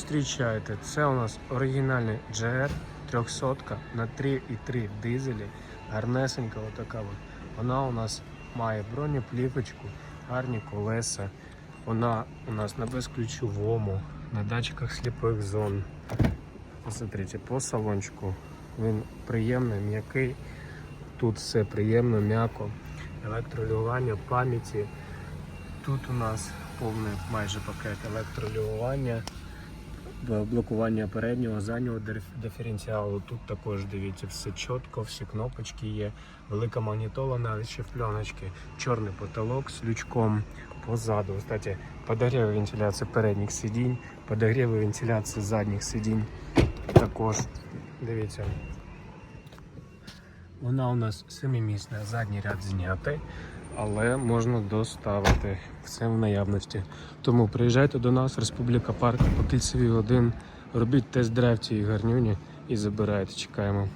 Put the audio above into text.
зустрічаєте? Це у нас оригінальний GR 300 на 3,3 дизелі. Гарнесенька отака от. Вона у нас має бронеплівочку, гарні колеса. Вона у нас на безключовому, на датчиках сліпих зон. Посмотрите, по салончику. Він приємний, м'який. Тут все приємно, м'яко. Електролювання, пам'яті. Тут у нас повний майже пакет електролювання, блокування переднього, заднього диф- диференціалу. Тут також дивіться, все чітко, всі кнопочки є. Велика магнітола, навіть ще в пленочки. Чорний потолок з лючком позаду. Кстати, подогрів вентиляції передніх сидінь, подогрів вентиляції задніх сидінь. Також дивіться. Вона у нас семимісна, задній ряд знятий, але можна доставити все в наявності. Тому приїжджайте до нас, Республіка Парк, по Кільцевій 1, робіть тест-драйв цієї гарнюні і забирайте. Чекаємо.